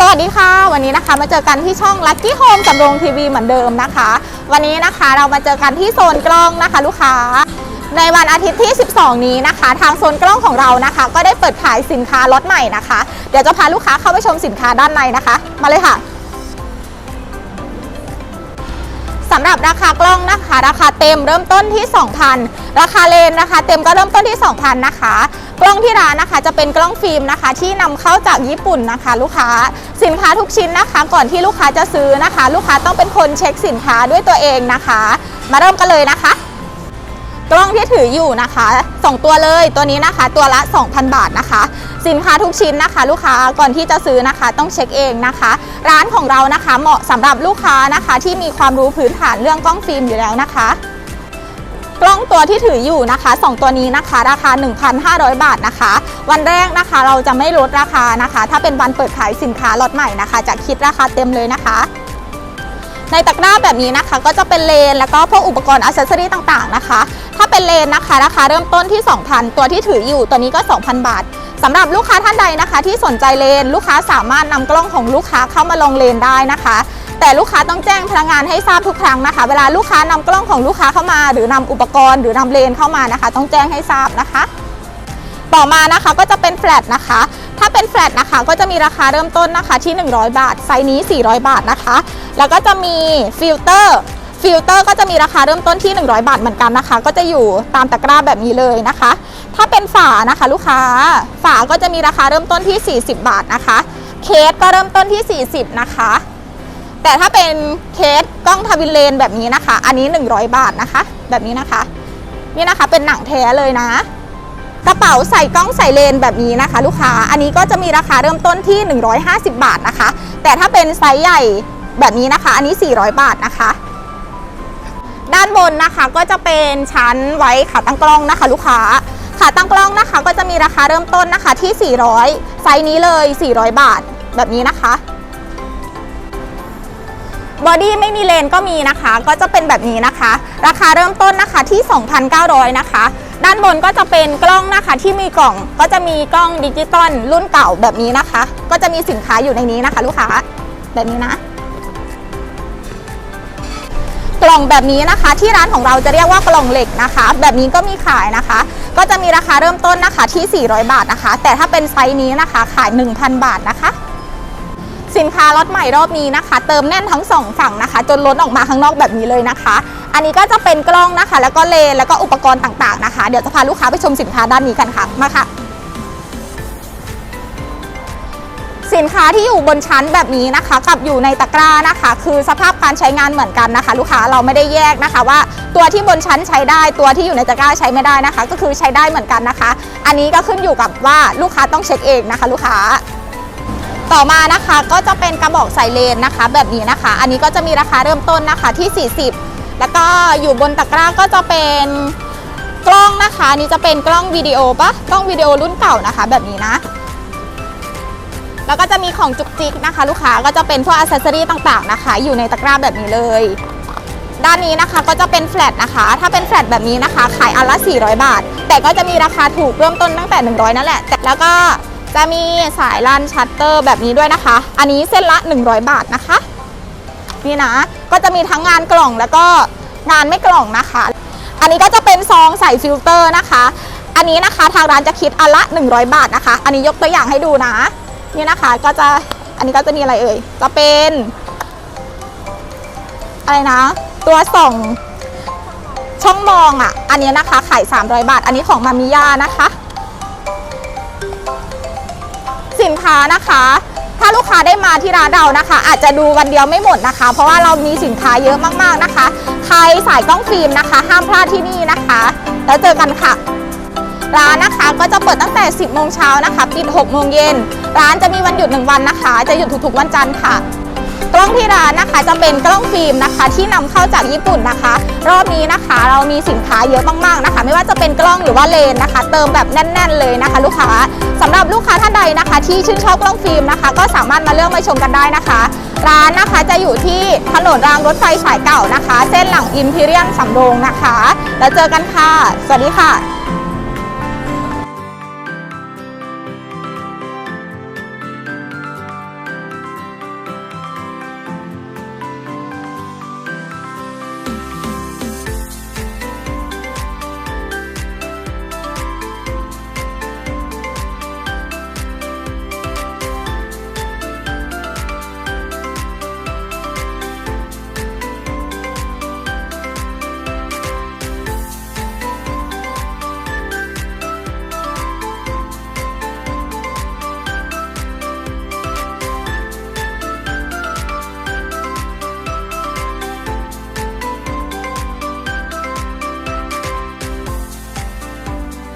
สวัสดีค่ะ วันนี้นะคะมาเจอกันที่ช่อง Lucky Home สำโรงทีวีเหมือนเดิมนะคะ วันนี้นะคะเรามาเจอกันที่โซนกล้องนะคะ ลูกค้า ในวันอาทิตย์ที่ 12 นี้นะคะ ทางโซนกล้องของเรานะคะ ก็ได้เปิดขายสินค้าล็อตใหม่นะคะ เดี๋ยวจะพาลูกค้าเข้าไปชมสินค้าด้านในนะคะ มาเลยค่ะสำหรับราคากล้องนะคะ ราคาเต็มเริ่มต้นที่ 2,000 ราคาเลนนะคะ เต็มก็เริ่มต้นที่ 2,000 นะคะ กล้องที่ร้านนะคะ จะเป็นกล้องฟิล์มนะคะ ที่นำเข้าจากญี่ปุ่นนะคะ ลูกค้าสินค้าทุกชิ้นนะคะ ก่อนที่ลูกค้าจะซื้อนะคะ ลูกค้าต้องเป็นคนเช็คสินค้าด้วยตัวเองนะคะ มาเริ่มกันเลยนะคะ กล้องที่ถืออยู่นะคะสองตัวเลยตัวนี้นะคะ ตัวละ 2,000 บาทนะคะ สินค้าทุกชิ้นนะคะ ลูกค้าก่อนที่จะซื้อนะคะ ต้องเช็คเองนะคะ ร้านของเรานะคะ เหมาะสำหรับลูกค้านะคะ ที่มีความรู้พื้นฐานเรื่องกล้องฟิล์มอยู่แล้วนะคะ กล้องตัวที่ถืออยู่นะคะ 2 ตัวนี้นะคะ ราคา 1,500 บาทนะคะ วันแรกนะคะเราจะไม่ลดราคานะคะ ถ้าเป็นวันเปิดขายสินค้าล็อตใหม่นะคะ จะคิดราคาเต็มเลยนะคะ ในตะกร้าแบบนี้นะคะ ก็จะเป็นเลนแล้วก็พวกอุปกรณ์อัซเซอรี่ต่างๆนะคะ ถ้าเป็นเลนนะคะ ราคาเริ่มต้นที่ 2,000 ตัวที่ถืออยู่ตัวนี้ก็ 2,000 บาทสำหรับลูกค้าท่านใดนะคะ ที่สนใจเลนลูกค้าสามารถนำกล้องของลูกค้าเข้ามาลงเลนได้นะคะ แต่ลูกค้าต้องแจ้งพนักงานให้ทราบทุกครั้งนะคะ เวลาลูกค้านำกล้องของลูกค้าเข้ามา หรือนำอุปกรณ์หรือนำเลนเข้ามานะคะ ต้องแจ้งให้ทราบนะคะ ต่อมานะคะก็จะเป็นแฟลตนะคะ ถ้าเป็นแฟลตนะคะ ก็จะมีราคาเริ่มต้นนะคะที่ 100 บาท ไซส์นี้ 400 บาทนะคะ แล้วก็จะมีฟิลเตอร์ฟิลเตอร์ก็จะมีราคาเริ่มต้นที่ 100 บาทเหมือนกันนะคะ ก็จะอยู่ตามตะกร้าแบบนี้เลยนะคะ ถ้าเป็นฝานะคะ ลูกค้า ฝาก็จะมีราคาเริ่มต้นที่ 40 บาทนะคะ เคสก็เริ่มต้นที่ 40 นะคะ แต่ถ้าเป็นเคสกล้องทวินเลนแบบนี้นะคะ อันนี้ 100 บาทนะคะ แบบนี้นะคะ นี่นะคะเป็นหนังแท้เลยนะ กระเป๋าใส่กล้องใส่เลนแบบนี้นะคะ ลูกค้า อันนี้ก็จะมีราคาเริ่มต้นที่ 150 บาทนะคะ แต่ถ้าเป็นไซส์ใหญ่แบบนี้นะคะ อันนี้ 400 บาทนะคะ ด้านบนนะคะก็จะเป็นชั้นไว้ขาตั้งกล้องนะคะ ลูกค้าขาตั้งกล้องนะคะ ก็จะมีราคาเริ่มต้นนะคะที่ 400 ไซส์นี้เลย 400 บาทแบบนี้นะคะ บอดี้ไม่มีเลนก็มีนะคะ ก็จะเป็นแบบนี้นะคะ ราคาเริ่มต้นนะคะที่ 2,900 นะคะ ด้านบนก็จะเป็นกล้องนะคะที่มีกล่องก็จะมีกล้องดิจิตอลรุ่นเก่าแบบนี้นะคะ ก็จะมีสินค้าอยู่ในนี้นะคะ ลูกค้าแบบนี้นะ กล่องแบบนี้นะคะ ที่ร้านของเราจะเรียกว่ากล่องเหล็กนะคะ แบบนี้ก็มีขายนะคะ ก็จะมีราคาเริ่มต้นนะคะที่ 400 บาทนะคะ แต่ถ้าเป็นไซส์นี้นะคะขาย 1,000 บาทนะคะ สินค้าล็อตใหม่รอบนี้นะคะ เติมแน่นทั้งสองฝั่งนะคะ จนล้นออกมาข้างนอกแบบนี้เลยนะคะ อันนี้ก็จะเป็นกล้องนะคะ แล้วก็เลนแล้วก็อุปกรณ์ต่างๆนะคะ เดี๋ยวจะพาลูกค้าไปชมสินค้าด้านนี้กันค่ะมาค่ะสินค้าที่อยู่บนชั้นแบบนี้นะคะ กับอยู่ในตะกร้านะคะ คือสภาพการใช้งานเหมือนกันนะคะ ลูกค้าเราไม่ได้แยกนะคะ ว่าตัวที่บนชั้นใช้ได้ตัวที่อยู่ในตะกร้าใช้ไม่ได้นะคะ ก็คือใช้ได้เหมือนกันนะคะ อันนี้ก็ขึ้นอยู่กับว่าลูกค้าต้องเช็คเองนะคะ ลูกค้า ต่อมานะคะก็จะเป็นกระบอกใส่เลนนะคะ แบบนี้นะคะ อันนี้ก็จะมีราคาเริ่มต้นนะคะที่ 40 แล้วก็อยู่บนตะกร้าก็จะเป็นกล้องนะคะอันนี้จะเป็นกล้องวิดีโอปะกล้องวิดีโอรุ่นเก่านะคะ แบบนี้นะ แล้วก็จะมีของจุกจิกนะคะ ลูกค้าก็จะเป็นพวกอ c เซสซอรี่ต่างๆนะคะ อยู่ในตะกร้าแบบนี้เลย ด้านนี้นะคะก็จะเป็นแฟลตนะคะ ถ้าเป็นแฟลตแบบนี้นะคะ ขายอันละ 400 บาท แต่ก็จะมีราคาถูกเริ่มต้นตั้งแต่ 100 นั่นแหละ แล้วก็ จะมีสายลันชัตเตอร์แบบนี้ด้วยนะคะ อันนี้เส้นละ 100 บาทนะคะ นี่นะ ก็จะมีทั้งงานกล่องแล้วก็งานไม่กล่องนะคะ อันนี้ก็จะเป็นซองใส่ฟิลเตอร์นะคะ อันนี้นะคะทางร้านจะคิดอันละ 100 บาทนะคะ อันนี้ยกตัวอย่างให้ดูนะ นี่นะคะก็จะ อันนี้ก็จะมีอะไรเอ่ย จะเป็น อะไรนะ ตัวส่องช่องมองอะ อันนี้นะคะขาย300 บาท อันนี้ของมามิยานะคะ ค้านะคะ ถ้าลูกค้าได้มาที่ร้านเรานะคะ อาจจะดูวันเดียวไม่หมดนะคะ เพราะว่าเรามีสินค้าเยอะมากๆนะคะ ใครสายกล้องฟิล์มนะคะ ห้ามพลาดที่นี่นะคะ แล้วเจอกันค่ะ ร้านนะคะก็จะเปิดตั้งแต่ 10 โมงเช้านะคะ ปิด 6 โมงเย็น ร้านจะมีวันหยุด 1 วันนะคะ จะหยุดทุกๆวันจันทร์ค่ะ กล้องที่ร้านนะคะจะเป็นกล้องฟิล์มนะคะ ที่นำเข้าจากญี่ปุ่นนะคะ รอบนี้นะคะ เรามีสินค้าเยอะมากๆนะคะ ไม่ว่าจะเป็นกล้องหรือว่าเลนนะคะ เติมแบบแน่น ๆ เลยนะคะ ลูกค้าสำหรับลูกค้าท่านใดนะคะ ที่ชื่นชอบกล้องฟิล์มนะคะ ก็สามารถมาเลือกมาชมกันได้นะคะ ร้านนะคะจะอยู่ที่ถนนรางรถไฟสายเก่านะคะ เส้นหลังอิมพีเรียนสำโรงนะคะ แล้วเจอกันค่ะ สวัสดีค่ะ